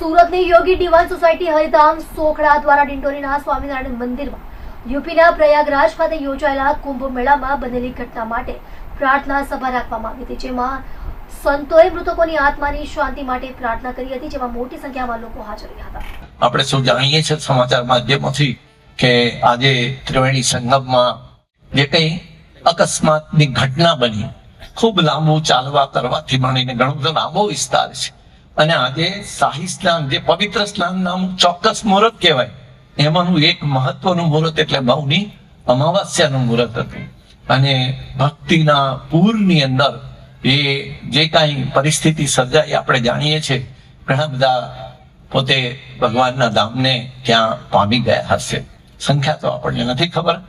દાહોદની Yogi divine society Haridham Sokhda દ્વારા ડિંડોરીના સ્વામિનારાયણ મંદિરમાં યુપીના પ્રયાગરાજ ખાતે યોજાયેલા કુંભ મેળામાં બનેલી ઘટના માટે પ્રાર્થના સભા રાખવામાં આવી હતી, જેમાં સંતોએ મૃતકોની આત્માની શાંતિ માટે પ્રાર્થના કરી હતી, જેમાં મોટી સંખ્યામાં લોકો હાજર રહ્યા હતા. આપણે સૌ જાણીએ છીએ સમાચાર માધ્યમોથી કે આજે ત્રિવેણી સંગમમાં જે કંઈ અકસ્માતની ઘટના બની, ખૂબ લાંબુ ચાલવા કરવાથી માંડીને ઘણો બધો લાંબો વિસ્તાર છે. અને આજે શાહી સ્નાન જે પવિત્ર સ્નાન નામનું ચોક્કસ મુહૂર્ત કહેવાય, એમાંનું એક મહત્વનું મુહૂર્ત એટલે મૌની અમાવાસ્યાનું મુહૂર્ત હતું. અને ભક્તિના પૂરની અંદર એ જે કાંઈ પરિસ્થિતિ સર્જાઈ આપણે જાણીએ છીએ, ઘણા બધા પોતે ભગવાનના ધામને ત્યાં પામી ગયા હશે. સંખ્યા તો આપણને નથી ખબર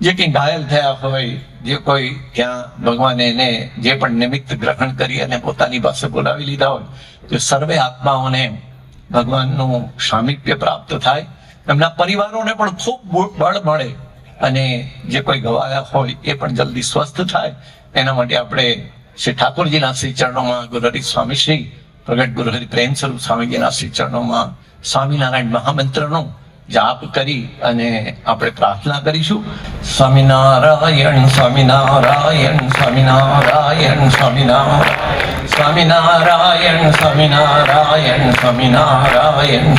જે કંઈ ઘાયલ થયા હોય, જે કોઈ ત્યાં ભગવાને એને જે પણ નિમિત્ત ગ્રહણ કરી અને પોતાની પાસે બોલાવી લીધા હોય, તો સર્વે આત્માઓને ભગવાનનું સામીપ્ય પ્રાપ્ત થાય. એમના પરિવારોને પણ ખૂબ બળ મળે અને જે કોઈ ગવાયા હોય, એ પણ જલ્દી સ્વસ્થ થાય. એના માટે આપણે શ્રી ઠાકોરજીના શ્રી ચરણોમાં ગુરુહરિ સ્વામી શ્રી પ્રગટ ગુરુહરિ પ્રેમ સ્વરૂપ સ્વામીજીના શ્રી ચરણોમાં સ્વામિનારાયણ મહામંત્રનો જાપ કરી અને આપણે પ્રાર્થના કરીશું સ્વામિનારાયણ સ્વામિનારાયણ સ્વામિનારાયણ સ્વામિનારાયણ સ્વામિનારાયણ સ્વામિનારાયણ સ્વામિનારાયણ સ્વામિનારાયણ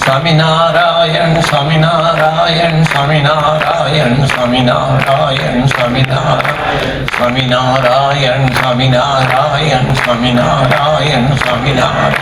સ્વામિનારાયણ સ્વામિનારાયણ સ્વામિનારાયણ સ્વામિનારાયણ સ્વામિનારાયણ સ્વામિનારાયણ સ્વામિનારાયણ સ્વામિનારાયણ સ્વામિનારાયણ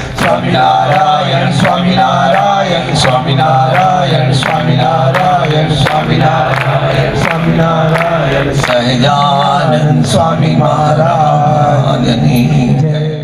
સ્વામિનારાયણ સ્વામિનારાયણ સ્વામિનારાયણ સ્વામિનારાયણ સ્વામિનારાયણ સહજાનંદ સ્વામી મહારાજની